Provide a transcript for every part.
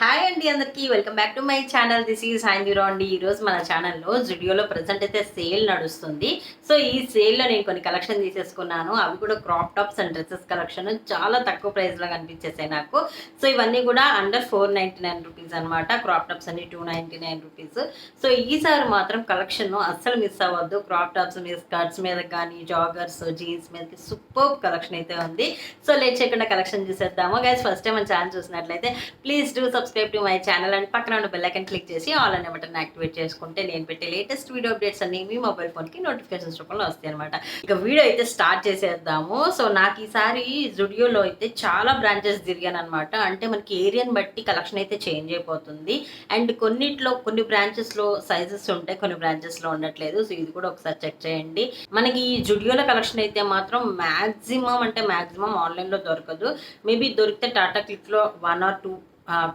Hi అండి అందరికీ. Welcome back to my channel. This is zero అండి. ఈరోజు మన ఛానల్లో జుడియోలో ప్రజెంట్ అయితే సేల్ నడుస్తుంది. సో ఈ సేల్లో నేను కొన్ని కలెక్షన్ తీసేసుకున్నాను. అవి కూడా crop tops and dresses collection. చాలా తక్కువ ప్రైస్లో కనిపించేసాయి నాకు. సో ఇవన్నీ కూడా under four ninety nine rupees అనమాట క్రాప్ టాప్స్ అన్ని two ninety nine rupees. So ఈసారి మాత్రం కలెక్షన్ అస్సలు మిస్ అవ్వద్దు. క్రాప్ టాప్స్ మీద స్కర్ట్స్ మీద కానీ జాగర్స్ జీన్స్ మీద సూపర్ కలెక్షన్ అయితే ఉంది. సో లేట్ చేయకుండా కలెక్షన్ చూసేద్దాము గైస్ ఫస్ట్ టైం మన ఛానల్ చూసినట్లయితే please do subscribe to my channel and పక్కన ఉన్న బెల్లైకన్ క్లిక్ చేసి ఆల్ అనే బటన్ యాక్టివేట్ చేసుకుంటే నేను పెట్టే లేటెస్ట్ వీడియో అప్డేట్స్ అన్ని మీ మొబైల్ ఫోన్కి నోటిఫికేషన్స్ రూపంలో వస్తాయి అనమాట ఇక వీడియో అయితే స్టార్ట్ చేసేద్దాము. సో నాకు ఈసారి జుడియోలో అయితే చాలా బ్రాంచెస్ తిరిగాను అనమాట అంటే మనకి ఏరియాని బట్టి కలెక్షన్ అయితే చేంజ్ అయిపోతుంది. అండ్ కొన్నిట్లో కొన్ని బ్రాంచెస్లో సైజెస్ ఉంటాయి కొన్ని బ్రాంచెస్లో ఉండట్లేదు. సో ఇది కూడా ఒకసారి చెక్ చేయండి. మనకి ఈ జుడియోలో కలెక్షన్ అయితే మాత్రం మ్యాక్సిమం అంటే మ్యాక్సిమం ఆన్లైన్లో దొరకదు. మేబీ దొరికితే టాటా క్లిక్లో వన్ ఆర్ టూ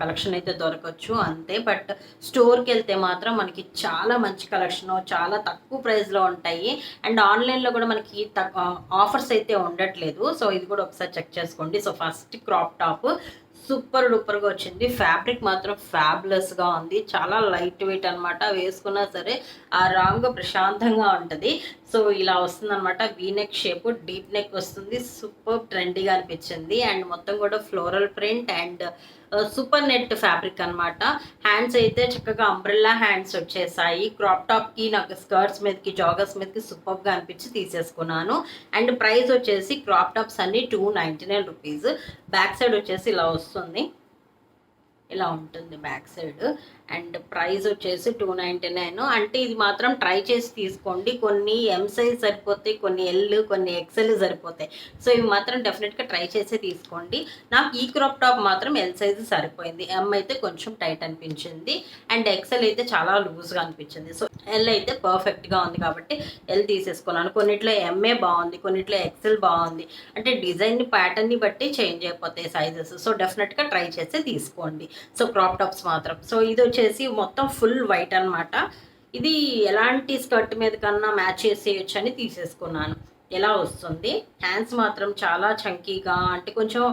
కలెక్షన్ అయితే దొరకచ్చు అంతే. బట్ స్టోర్కి వెళ్తే మాత్రం మనకి చాలా మంచి కలెక్షన్ చాలా తక్కువ ప్రైస్లో ఉంటాయి. అండ్ ఆన్లైన్లో కూడా మనకి ఆఫర్స్ అయితే ఉండట్లేదు. సో ఇది కూడా ఒకసారి చెక్ చేసుకోండి. So first crop top super డూపర్గా వచ్చింది. ఫ్యాబ్రిక్ మాత్రం ఫ్యాబ్లెస్గా ఉంది. చాలా లైట్ వెయిట్ అనమాట వేసుకున్నా సరే ఆ రాంగ్ ప్రశాంతంగా ఉంటుంది. సో ఇలా వస్తుంది అనమాట నెక్ షేప్ డీప్ నెక్ వస్తుంది. సూపర్ ట్రెండీగా అనిపించింది. అండ్ మొత్తం కూడా floral print and super net fabric అనమాట హ్యాండ్స్ అయితే చక్కగా అంబ్రెల్లా హ్యాండ్స్ వచ్చేసాయి. క్రాప్ టాప్కి నాకు స్కర్ట్స్ మీదకి జాగర్స్ మీదకి సూపర్గా అనిపించి తీసేసుకున్నాను. అండ్ ప్రైస్ వచ్చేసి క్రాప్ టాప్స్ అన్ని two ninety nine rupees back side వచ్చేసి ఇలా వస్తుంది. ఇలా ఉంటుంది బ్యాక్ సైడ్. అండ్ ప్రైస్ వచ్చేసి టూ నైంటీ నైన్. అంటే ఇది మాత్రం ట్రై చేసి తీసుకోండి. కొన్ని ఎం సైజ్ సరిపోతాయి కొన్ని ఎల్ కొన్ని ఎక్సెల్ సరిపోతాయి. సో ఇవి మాత్రం డెఫినెట్గా ట్రై చేసి తీసుకోండి. నాకు ఈ క్రాప్ టాప్ మాత్రం ఎల్ సైజ్ సరిపోయింది. ఎం అయితే కొంచెం టైట్ అనిపించింది. అండ్ ఎక్సెల్ అయితే చాలా లూజ్గా అనిపించింది. సో ఎల్ అయితే పర్ఫెక్ట్గా ఉంది కాబట్టి ఎల్ తీసేసుకున్నాను. కొన్నిట్లో ఎంఏ బాగుంది కొన్నిట్లో ఎక్సెల్ బాగుంది. అంటే డిజైన్ ప్యాటర్న్ని బట్టి చేంజ్ అయిపోతాయి సైజెస్ సో డెఫినెట్గా ట్రై చేసి తీసుకోండి. సో క్రాప్ టాప్స్ మాత్రం. సో ఇది వచ్చేసి మొత్తం ఫుల్ వైట్ అనమాట ఇది ఎలాంటి స్కర్ట్ మీద కన్నా మ్యాచ్ చేసేయచ్చు అని తీసేసుకున్నాను. ఎలా వస్తుంది? హ్యాండ్స్ మాత్రం చాలా చంకీగా అంటే కొంచెం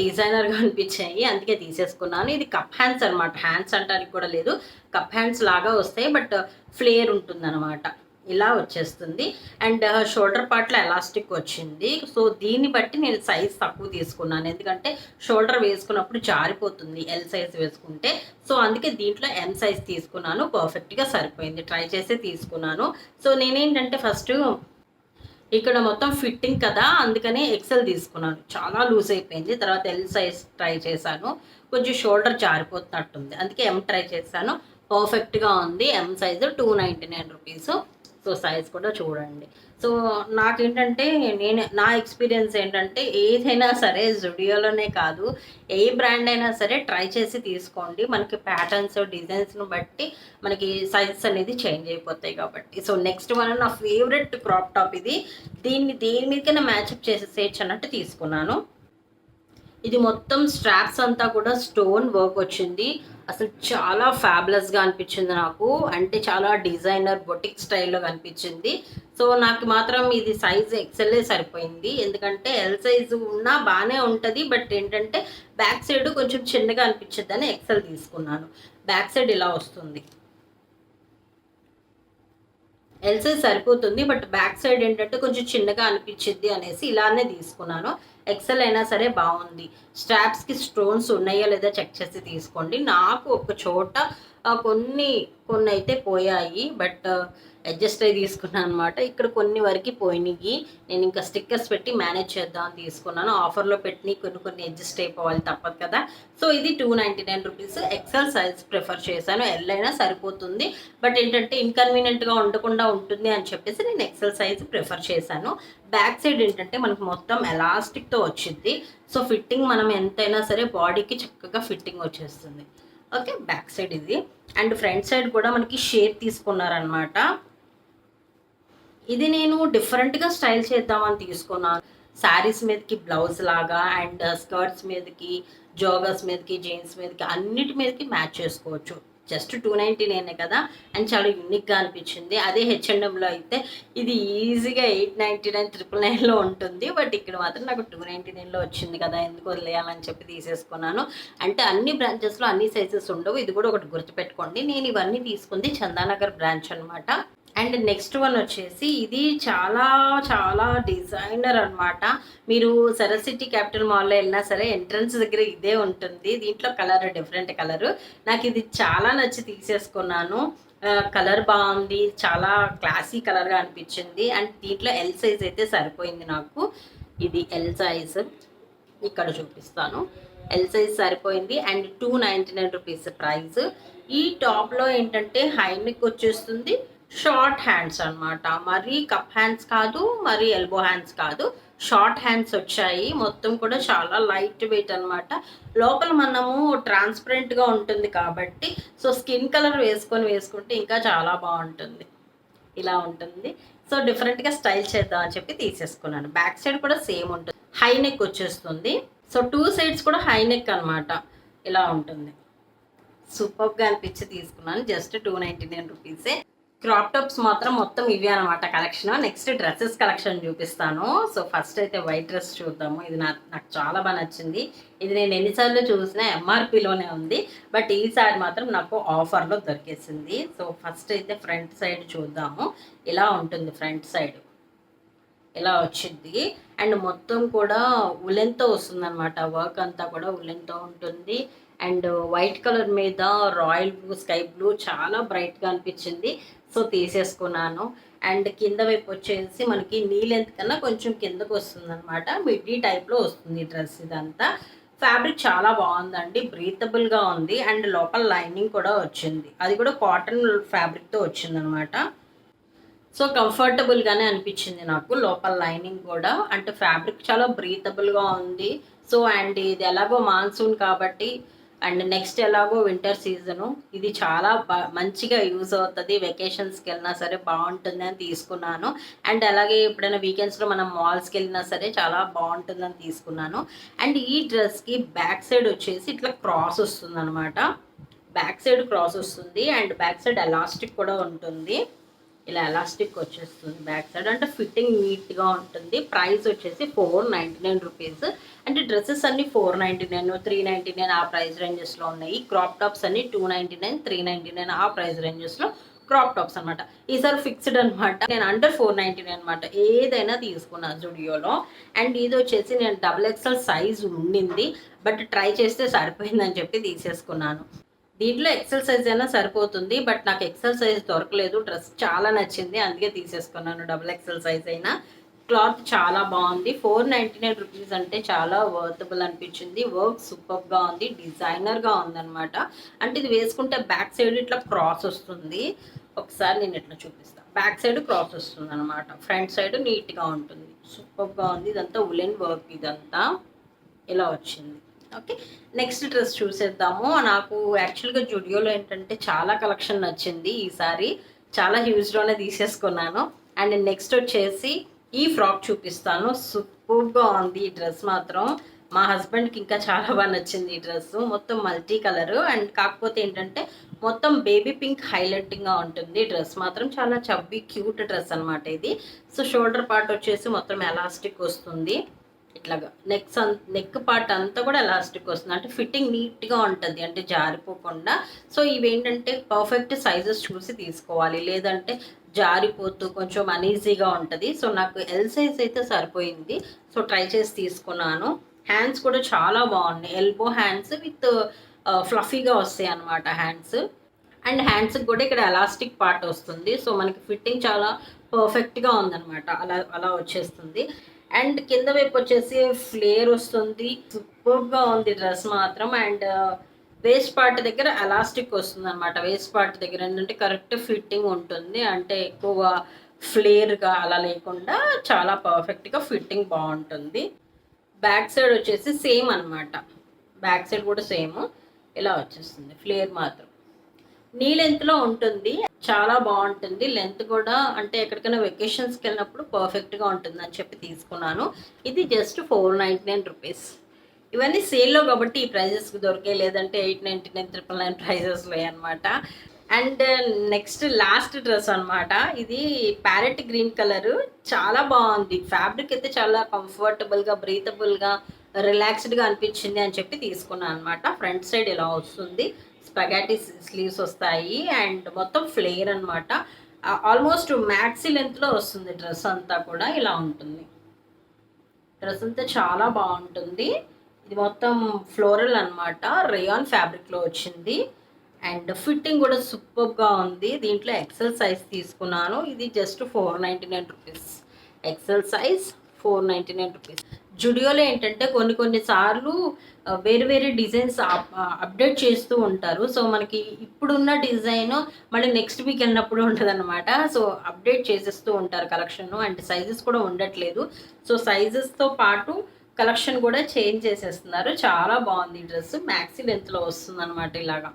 డిజైనర్గా అనిపించాయి. అందుకే తీసేసుకున్నాను. ఇది కప్ హ్యాండ్స్ అనమాట హ్యాండ్స్ అంటానికి కూడా లేదు. కప్ హ్యాండ్స్ లాగా వస్తాయి. బట్ ఫ్లేర్ ఉంటుందన్నమాట. ఇలా వచ్చేస్తుంది. అండ్ షోల్డర్ పార్ట్లో ఎలాస్టిక్ వచ్చింది. సో దీన్ని బట్టి నేను సైజ్ తక్కువ తీసుకున్నాను. ఎందుకంటే షోల్డర్ వేసుకున్నప్పుడు జారిపోతుంది ఎల్ సైజ్ వేసుకుంటే. సో అందుకే దీంట్లో ఎం సైజ్ తీసుకున్నాను. పర్ఫెక్ట్గా సరిపోయింది. ట్రై చేసే తీసుకున్నాను. సో నేనేంటంటే ఫస్ట్ ఇక్కడ మొత్తం ఫిట్టింగ్ కదా అందుకనే ఎక్సెల్ తీసుకున్నాను. చాలా లూజ్ అయిపోయింది. తర్వాత ఎల్ సైజ్ ట్రై చేశాను. కొంచెం షోల్డర్ జారిపోతున్నట్టుంది. అందుకే ఎం ట్రై చేశాను. పర్ఫెక్ట్గా ఉంది. M size two ninety nine rupees so size కూడా చూడండి. సో నాకేంటంటే నేను నా ఎక్స్పీరియన్స్ ఏంటంటే ఏదైనా సరే జుడియోలోనే కాదు ఏ బ్రాండ్ అయినా సరే ట్రై చేసి తీసుకోండి. మనకి ప్యాటర్న్స్ డిజైన్స్ను బట్టి మనకి సైజెస్ అనేది చేంజ్ అయిపోతాయి కాబట్టి. సో నెక్స్ట్ వన్ నా ఫేవరెట్ క్రాప్ టాప్ ఇది. దీన్ని దేని మీదకైనా మ్యాచ్అప్ చేసేసేయచ్చు అన్నట్టు తీసుకున్నాను. ఇది మొత్తం స్ట్రాప్స్ అంతా కూడా స్టోన్ వర్క్ వచ్చింది. అసలు చాలా ఫ్యాబ్లెస్గా అనిపించింది నాకు. అంటే చాలా డిజైనర్ బొటిక్ స్టైల్లో కనిపించింది. సో నాకు మాత్రం ఇది సైజ్ ఎక్సెల్లే సరిపోయింది. ఎందుకంటే ఎల్ సైజు ఉన్నా బాగానే ఉంటుంది. బట్ ఏంటంటే బ్యాక్ సైడ్ కొంచెం చిన్నగా అనిపించద్దు అని ఎక్సెల్ తీసుకున్నాను. బ్యాక్ సైడ్ ఇలా వస్తుంది. ఎల్ సైజ్ సరిపోతుంది. బట్ బ్యాక్ సైడ్ ఏంటంటే కొంచెం చిన్నగా అనిపించింది అనేసి ఇలానే తీసుకున్నాను. ఎక్సెల్ అయినా సరే బాగుంది. స్ట్రాప్స్కి స్టోన్స్ ఉన్నాయా లేదా చెక్ చేసి తీసుకోండి. నాకు ఒక చోట కొన్ని కొన్ని అయితే పోయాయి బట్ అడ్జస్ట్ అయ్యి తీసుకున్నాను అనమాట ఇక్కడ కొన్ని వరకు పోయినాయి నేను ఇంకా స్టిక్కర్స్ పెట్టి మేనేజ్ చేద్దాం అని తీసుకున్నాను. ఆఫర్లో పెట్టి కొన్ని కొన్ని అడ్జస్ట్ అయిపోవాలి తప్పదు కదా. సో ఇది two ninety nine rupees. XL size prefer చేశాను. ఎల్ అయినా సరిపోతుంది. బట్ ఏంటంటే ఇన్కన్వీనియంట్గా ఉండకుండా ఉంటుంది అని చెప్పేసి నేను ఎక్సెల్ సైజ్ ప్రిఫర్ చేశాను. బ్యాక్ సైడ్ ఏంటంటే మనకు మొత్తం ఎలాస్టిక్తో వచ్చింది సో ఫిట్టింగ్ మనం ఎంతైనా సరే బాడీకి చక్కగా ఫిట్టింగ్ వచ్చేస్తుంది. ఓకే బ్యాక్ సైడ్ ఇది. అండ్ ఫ్రంట్ సైడ్ కూడా మనకి షేప్ తీసుకున్నారనమాట ఇది నేను డిఫరెంట్గా స్టైల్ చేద్దామని తీసుకున్నాను శారీస్ మీదకి బ్లౌజ్ లాగా అండ్ స్కర్ట్స్ మీదకి జోగర్స్ మీదకి జీన్స్ మీదకి అన్నిటి మీదకి మ్యాచ్ చేసుకోవచ్చు. జస్ట్ టూ నైంటీ నైన్ కదా? అండ్ చాలా యూనిక్గా అనిపించింది. అదే హెచ్ఎండ్ఎంలో అయితే ఇది ఈజీగా ఎయిట్ నైంటీ నైన్ ట్రిపుల్ నైన్లో ఉంటుంది. బట్ ఇక్కడ మాత్రం నాకు టూ నైంటీ నైన్లో వచ్చింది కదా ఎందుకు వదిలేయాలని చెప్పి తీసేసుకున్నాను. అంటే అన్ని బ్రాంచెస్లో అన్ని సైజెస్ ఉండవు. ఇది కూడా ఒకటి గుర్తుపెట్టుకోండి. నేను ఇవన్నీ తీసుకుంది చందానగర్ బ్రాంచ్ అనమాట అండ్ నెక్స్ట్ వన్ వచ్చేసి ఇది చాలా చాలా డిజైనర్ అనమాట మీరు సరస్సిటీ క్యాపిటల్ మాల్లో వెళ్ళినా సరే ఎంట్రన్స్ దగ్గర ఇదే ఉంటుంది. దీంట్లో కలర్ డిఫరెంట్ కలర్. నాకు ఇది చాలా నచ్చి తీసేసుకున్నాను. కలర్ బాగుంది. చాలా క్లాసీ కలర్గా అనిపించింది. అండ్ దీంట్లో ఎల్ సైజ్ అయితే సరిపోయింది నాకు. ఇది ఎల్ సైజ్ ఇక్కడ చూపిస్తాను. ఎల్ సైజ్ సరిపోయింది. And two ninety nine rupees price. ఈ టాప్లో ఏంటంటే హైనెక్ వచ్చేస్తుంది. షార్ట్ హ్యాండ్స్ అన్నమాట. మరి కప్ హ్యాండ్స్ కాదు మరి ఎల్బో హ్యాండ్స్ కాదు. షార్ట్ హ్యాండ్స్ వచ్చాయి. మొత్తం కూడా చాలా లైట్ వెయిట్ అనమాట లోపల మనము ట్రాన్స్పరెంట్గా ఉంటుంది కాబట్టి సో స్కిన్ కలర్ వేసుకొని వేసుకుంటే ఇంకా చాలా బాగుంటుంది. ఇలా ఉంటుంది. సో డిఫరెంట్గా స్టైల్ చేద్దాం అని చెప్పి తీసేసుకున్నాను. బ్యాక్ సైడ్ కూడా సేమ్ ఉంటుంది. హై నెక్ వచ్చేస్తుంది. సో టూ సైడ్స్ కూడా హై నెక్ అనమాట ఇలా ఉంటుంది. సూపర్గా అనిపించి తీసుకున్నాను. జస్ట్ టూ నైంటీ నైన్ రూపీసే. క్రాప్ టాప్స్ మాత్రం మొత్తం ఇవి అనమాట కలెక్షన్ నెక్స్ట్ డ్రెస్సెస్ కలెక్షన్ చూపిస్తాను. సో ఫస్ట్ అయితే వైట్ డ్రెస్ చూద్దాము. ఇది నాకు నాకు చాలా బాగా నచ్చింది. ఇది నేను ఎన్నిసార్లు చూసినా ఎంఆర్పిలోనే ఉంది. బట్ ఈసారి మాత్రం నాకు ఆఫర్లో దొరికేసింది. సో ఫస్ట్ అయితే ఫ్రంట్ సైడ్ చూద్దాము. ఇలా ఉంటుంది ఫ్రంట్ సైడ్ ఇలా వచ్చింది. అండ్ మొత్తం కూడా ఉలెన్తో వస్తుంది అనమాట వర్క్ అంతా కూడా ఉలెన్తో ఉంటుంది. అండ్ వైట్ కలర్ మీద రాయల్ బ్లూ స్కై బ్లూ చాలా బ్రైట్గా అనిపించింది. సో తీసేసుకున్నాను. అండ్ కింద వైపు వచ్చేసి మనకి నీ కన్నా కొంచెం కిందకు వస్తుంది అనమాట మిడ్డీ టైప్లో వస్తుంది డ్రెస్ ఇదంతా. ఫ్యాబ్రిక్ చాలా బాగుందండి. బ్రీతబుల్గా ఉంది. అండ్ లోపల లైనింగ్ కూడా వచ్చింది. అది కూడా కాటన్ ఫ్యాబ్రిక్తో వచ్చిందనమాట సో కంఫర్టబుల్గానే అనిపించింది నాకు. లోపల లైనింగ్ కూడా. అంటే ఫ్యాబ్రిక్ చాలా బ్రీతబుల్గా ఉంది. సో అండ్ ఇది ఎలాగో మాన్సూన్ కాబట్టి అండ్ నెక్స్ట్ ఎలాగో వింటర్ సీజను. ఇది చాలా మంచిగా యూజ్ అవుతుంది. వెకేషన్స్కి వెళ్ళినా సరే బాగుంటుంది అని తీసుకున్నాను. అండ్ అలాగే ఎప్పుడైనా వీకెండ్స్లో మనం మాల్స్కి వెళ్ళినా సరే చాలా బాగుంటుందని తీసుకున్నాను. అండ్ ఈ డ్రెస్కి బ్యాక్ సైడ్ వచ్చేసి ఇట్లా క్రాస్ వస్తుంది అనమాట బ్యాక్ సైడ్ క్రాస్ వస్తుంది. అండ్ బ్యాక్ సైడ్ ఎలాస్టిక్ కూడా ఉంటుంది. ఇలా ఎలాస్టిక్ వచ్చేస్తుంది బ్యాక్ సైడ్. అంటే ఫిట్టింగ్ నీట్గా ఉంటుంది. ప్రైస్ వచ్చేసి ఫోర్ నైంటీ నైన్ రూపీస్. అంటే డ్రెస్సెస్ అన్ని four ninety nine three ninety nine ఆ ప్రైస్ రేంజెస్లో ఉన్నాయి. క్రాప్ టాప్స్ అన్ని two ninety nine three ninety nine ఆ ప్రైస్ రేంజెస్లో క్రాప్ టాప్స్ అనమాట ఈసారి ఫిక్స్డ్ అనమాట నేను అండర్ ఫోర్ నైంటీ నైన్ అనమాట ఏదైనా తీసుకున్నా జుడియోలో. అండ్ ఇది వచ్చేసి నేను డబుల్ ఎక్స్ఎల్ సైజ్ ఉండింది. బట్ ట్రై చేస్తే సరిపోయిందని చెప్పి తీసేసుకున్నాను. దీంట్లో ఎక్సెల్ సైజ్ అయినా సరిపోతుంది బట్ నాకు ఎక్సెల్ సైజ్ దొరకలేదు. డ్రెస్ చాలా నచ్చింది అందుకే తీసేసుకున్నాను డబుల్ ఎక్సెల్ సైజ్ అయినా. క్లాత్ చాలా బాగుంది. ఫోర్ నైంటీ నైన్ రూపీస్ అంటే చాలా వర్తబుల్ అనిపించింది. వర్క్ సూపర్గా ఉంది డిజైనర్గా ఉందన్నమాట. అంటే ఇది వేసుకుంటే బ్యాక్ సైడ్ ఇట్లా క్రాస్ వస్తుంది. ఒకసారి నేను ఇట్లా చూపిస్తాను బ్యాక్ సైడ్ క్రాస్ వస్తుంది అనమాట ఫ్రంట్ సైడ్ నీట్గా ఉంటుంది. సూపర్గా ఉంది. ఇదంతా ఉలెన్ వర్క్ ఇదంతా. ఇలా వచ్చింది. ఓకే నెక్స్ట్ డ్రెస్ చూసేద్దాము. నాకు యాక్చువల్గా జుడియోలో ఏంటంటే చాలా కలెక్షన్ నచ్చింది ఈసారి చాలా హ్యూజ్లోనే తీసేసుకున్నాను. అండ్ నెక్స్ట్ వచ్చేసి ఈ ఫ్రాక్ చూపిస్తాను. సూపర్గా ఉంది ఈ డ్రెస్ మాత్రం. మా హస్బెండ్కి ఇంకా చాలా బాగా నచ్చింది ఈ డ్రెస్ మొత్తం మల్టీ కలర్ అండ్ కాకపోతే ఏంటంటే మొత్తం బేబీ పింక్ హైలైటింగ్గా ఉంటుంది. డ్రెస్ మాత్రం చాలా చబ్బీ క్యూట్ డ్రెస్ అనమాట ఇది. సో షోల్డర్ పార్ట్ వచ్చేసి మొత్తం ఎలాస్టిక్ వస్తుంది. ఇట్లాగా నెక్స్ నెక్ పార్ట్ అంతా కూడా ఎలాస్టిక్ వస్తుంది. అంటే ఫిట్టింగ్ నీట్గా ఉంటుంది అంటే జారిపోకుండా. సో ఇవి ఏంటంటే పర్ఫెక్ట్ సైజెస్ చూసి తీసుకోవాలి. లేదంటే జారిపోతూ కొంచెం అనీజీగా ఉంటుంది. సో నాకు ఎల్ సైజ్ అయితే సరిపోయింది. సో ట్రై చేసి తీసుకున్నాను. హ్యాండ్స్ కూడా చాలా బాగున్నాయి. ఎల్బో హ్యాండ్స్ విత్ ఫ్లఫీగా వస్తాయి అనమాట హ్యాండ్స్ అండ్ హ్యాండ్స్కి కూడా ఇక్కడ ఎలాస్టిక్ పార్ట్ వస్తుంది. సో మనకి ఫిట్టింగ్ చాలా పర్ఫెక్ట్గా ఉందన్నమాట. అలా అలా వచ్చేస్తుంది. అండ్ కింద వైపు వచ్చేసి ఫ్లేర్ వస్తుంది. సూపర్గా ఉంది డ్రెస్ మాత్రం. అండ్ వేస్ట్ పార్ట్ దగ్గర ఎలాస్టిక్ వస్తుంది అనమాట వేస్ట్ పార్ట్ దగ్గర ఏంటంటే కరెక్ట్ ఫిట్టింగ్ ఉంటుంది. అంటే ఎక్కువ ఫ్లేర్గా అలా లేకుండా చాలా పర్ఫెక్ట్గా ఫిట్టింగ్ బాగుంటుంది. బ్యాక్ సైడ్ వచ్చేసి సేమ్ అన్నమాట. బ్యాక్ సైడ్ కూడా సేమ్. ఇలా వచ్చేస్తుంది. ఫ్లేర్ మాత్రం. నీ లెంత్లో ఉంటుంది. చాలా బాగుంటుంది. లెంత్ కూడా అంటే ఎక్కడికైనా వెకేషన్స్కి వెళ్ళినప్పుడు పర్ఫెక్ట్గా ఉంటుంది అని చెప్పి తీసుకున్నాను. ఇది just four ninety nine rupees ఇవన్నీ సేల్లో కాబట్టి ఈ ప్రైజెస్కి దొరికే లేదంటే eight ninety nine triple nine ప్రైజెస్లో అనమాట అండ్ నెక్స్ట్ లాస్ట్ డ్రెస్ అన్నమాట. ఇది ప్యారెట్ గ్రీన్ కలర్ చాలా బాగుంది. ఫ్యాబ్రిక్ అయితే చాలా కంఫర్టబుల్గా బ్రీతబుల్గా రిలాక్స్డ్గా అనిపించింది అని చెప్పి తీసుకున్నాను అనమాట ఫ్రంట్ సైడ్ ఇలా వస్తుంది. స్పగాటీ స్లీవ్స్ వస్తాయి అండ్ మొత్తం ఫ్లేర్ అనమాట ఆల్మోస్ట్ మ్యాక్సీ లెంత్లో వస్తుంది డ్రెస్ అంతా కూడా ఇలా ఉంటుంది. డ్రెస్ అంతా చాలా బాగుంటుంది. ఇది మొత్తం ఫ్లోరల్ అనమాట రేయాన్ ఫ్యాబ్రిక్లో వచ్చింది. అండ్ ఫిట్టింగ్ కూడా సూపర్గా ఉంది. దీంట్లో ఎక్సెల్ సైజ్ తీసుకున్నాను. ఇది just four ninety nine rupees XL size four ninety nine rupees జుడియోలో ఏంటంటే కొన్ని కొన్ని సార్లు వేరు వేరే వేరే డిజైన్స్ అప్డేట్ చేస్తూ ఉంటారు. సో మనకి ఇప్పుడున్న డిజైన్ మళ్ళీ నెక్స్ట్ వీక్ వెళ్ళినప్పుడు ఉంటుంది అనమాట సో అప్డేట్ చేసేస్తూ ఉంటారు కలెక్షన్. అండ్ సైజెస్ కూడా ఉండట్లేదు. సో సైజెస్తో పాటు కలెక్షన్ కూడా చేంజ్ చేసేస్తున్నారు. చాలా బాగుంది డ్రెస్ మ్యాక్సీ లెంత్లో వస్తుంది అనమాట ఇలాగా.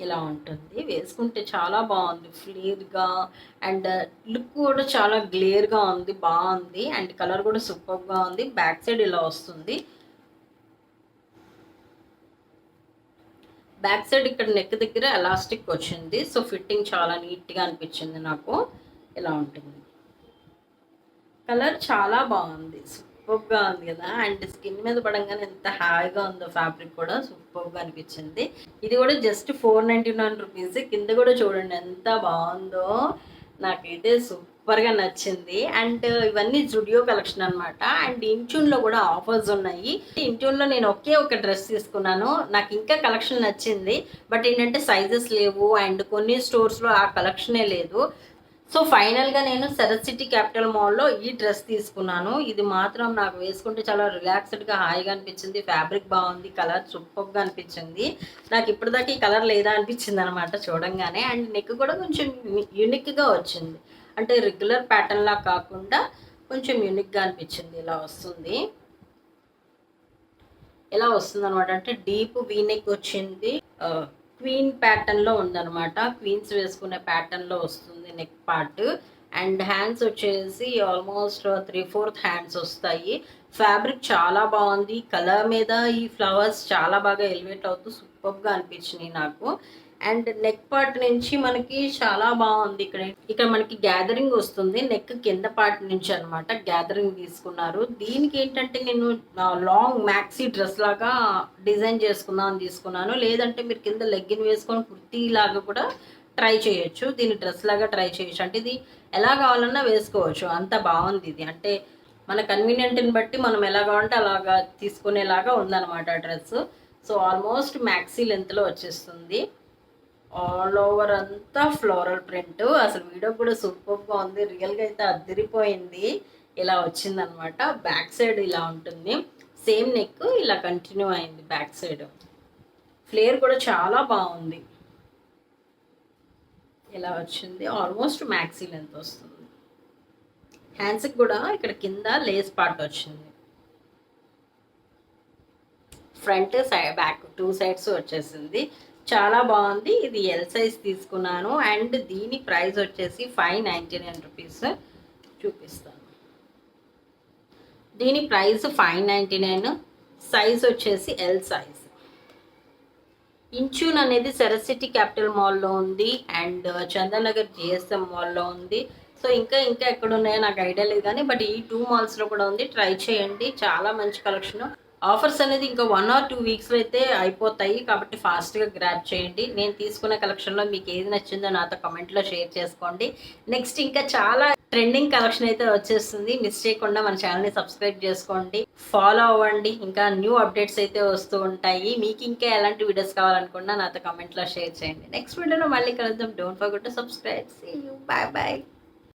ఇలా ఉంటుంది. వేసుకుంటే చాలా బాగుంది. ఫ్లేర్గా అండ్ లుక్ కూడా చాలా గ్లేర్గా ఉంది. బాగుంది. అండ్ కలర్ కూడా సూపర్గా ఉంది. బ్యాక్ సైడ్ ఇలా వస్తుంది. బ్యాక్ సైడ్ ఇక్కడ నెక్ దగ్గర ఎలాస్టిక్ వచ్చింది. సో ఫిట్టింగ్ చాలా నీట్గా అనిపించింది నాకు. ఇలా ఉంటుంది. కలర్ చాలా బాగుంది. సూపర్గా ఉంది కదా. అండ్ స్కిన్ మీద పడంగానే ఎంత హాయిగా ఉందో ఫ్యాబ్రిక్ కూడా సూపర్గా అనిపించింది. ఇది కూడా just four ninety nine rupees. కింద కూడా చూడండి ఎంత బాగుందో. నాకైతే సూపర్గా నచ్చింది. అండ్ ఇవన్నీ జుడియో కలెక్షన్ అనమాట అండ్ ఇంట్యూన్లో కూడా ఆఫర్స్ ఉన్నాయి. ఇంట్యూన్లో నేను ఒకే ఒక డ్రెస్ తీసుకున్నాను. నాకు ఇంకా కలెక్షన్ నచ్చింది. బట్ ఏంటంటే సైజెస్ లేవు. అండ్ కొన్ని స్టోర్స్లో ఆ కలెక్షనే లేదు. సో ఫైనల్గా నేను శరత్ సిటీ క్యాపిటల్ మాల్లో ఈ డ్రెస్ తీసుకున్నాను. ఇది మాత్రం నాకు వేసుకుంటే చాలా రిలాక్స్డ్గా హాయిగా అనిపించింది ఫ్యాబ్రిక్ బాగుంది కలర్ సూపర్గా అనిపించింది. నాకు ఇప్పటిదాకా ఈ కలర్ లేదా అనిపించింది అనమాట చూడంగానే. అండ్ నెక్ కూడా కొంచెం యూనిక్గా వచ్చింది. అంటే రెగ్యులర్ ప్యాటర్న్లా కాకుండా కొంచెం యూనిక్గా అనిపించింది. ఇలా వస్తుంది. ఎలా వస్తుంది అనమాట అంటే డీప్ వీనెక్ వచ్చింది. క్వీన్ ప్యాటర్న్లో ఉందనమాట ఉందన్నమాట. క్వీన్స్ వేసుకునే ప్యాటర్న్లో వస్తుంది నెక్ పార్ట్. అండ్ హ్యాండ్స్ వచ్చేసి ఆల్మోస్ట్ త్రీ ఫోర్త్ హ్యాండ్స్ వస్తాయి. ఫ్యాబ్రిక్ చాలా బాగుంది. కలర్ మీద ఈ ఫ్లవర్స్ చాలా బాగా ఎలివేట్ అవుతూ సూపర్గా అనిపించినాయి నాకు. అండ్ నెక్ పార్ట్ నుంచి మనకి చాలా బాగుంది ఇక్కడ. ఇక్కడ మనకి గ్యాదరింగ్ వస్తుంది. నెక్ కింద పార్ట్ నుంచి అన్నమాట గ్యాదరింగ్ తీసుకున్నారు. దీనికి ఏంటంటే నేను లాంగ్ మ్యాక్సీ డ్రెస్ లాగా డిజైన్ చేసుకుందాం అని తీసుకున్నాను. లేదంటే మీరు కింద లెగ్గిన్ వేసుకొని కుర్తీ లాగా కూడా ట్రై చేయొచ్చు. దీని డ్రెస్ లాగా ట్రై చేయొచ్చు. అంటే ఇది ఎలా కావాలన్నా వేసుకోవచ్చు. అంత బాగుంది ఇది. అంటే మన కన్వీనియంట్ని బట్టి మనం ఎలా కావాలంటే అలాగా తీసుకునేలాగా ఉందన్నమాట డ్రెస్. సో ఆల్మోస్ట్ మ్యాక్సీ లెంత్లో వచ్చేస్తుంది. ఆల్ ఓవర్ అంతా ఫ్లోరల్ ప్రింట్. అసలు వీడియో కూడా సూపర్గా ఉంది. రియల్గా అయితే అదిరిపోయింది. ఇలా వచ్చిందనమాట. బ్యాక్ సైడ్ ఇలా ఉంటుంది. సేమ్ నెక్ ఇలా కంటిన్యూ అయింది బ్యాక్ సైడ్ ఫ్లేర్ కూడా చాలా బాగుంది. ఇలా వచ్చింది. ఆల్మోస్ట్ మ్యాక్సీ లెంత్ వస్తుంది. హ్యాండ్స్కి కూడా ఇక్కడ కింద లేస్ పార్ట్ వచ్చింది. Front side back two sides వచ్చేసింది. చాలా బాగుంది. ఇది ఎల్ సైజ్ తీసుకున్నాను. అండ్ దీని ప్రైస్ వచ్చేసి ఫైవ్ నైంటీ నైన్ రూపీస్ చూపిస్తాను. దీని price five ninety nine size వచ్చేసి ఎల్ సైజ్ ఇంచూన్ అనేది సరసిటీ క్యాపిటల్ మాల్లో ఉంది. అండ్ చందనగర్ జిఎస్ఎం మాల్లో ఉంది. సో ఇంకా ఇంకా ఎక్కడ ఉన్నాయో నాకు ఐడియా లేదు కానీ బట్ ఈ టూ మాల్స్లో కూడా ఉంది. ట్రై చేయండి. చాలా మంచి కలెక్షన్ ఆఫర్స్ అనేది ఇంకా వన్ ఆర్ టూ వీక్స్లో అయితే అయిపోతాయి. కాబట్టి ఫాస్ట్గా గ్రాప్ చేయండి. నేను తీసుకున్న కలెక్షన్లో మీకు ఏది నచ్చిందో నాతో కమెంట్లో షేర్ చేసుకోండి. నెక్స్ట్ ఇంకా చాలా ట్రెండింగ్ కలెక్షన్ అయితే వచ్చేస్తుంది. మిస్ చేయకుండా మన ఛానల్ని సబ్స్క్రైబ్ చేసుకోండి. ఫాలో అవ్వండి. ఇంకా న్యూ అప్డేట్స్ అయితే వస్తూ ఉంటాయి. మీకు ఇంకా ఎలాంటి వీడియోస్ కావాలనుకున్నా నాతో కమెంట్లో షేర్ చేయండి. నెక్స్ట్ వీడియోలో మళ్ళీ కలుద్దాం. Don't forget to subscribe see you bye bye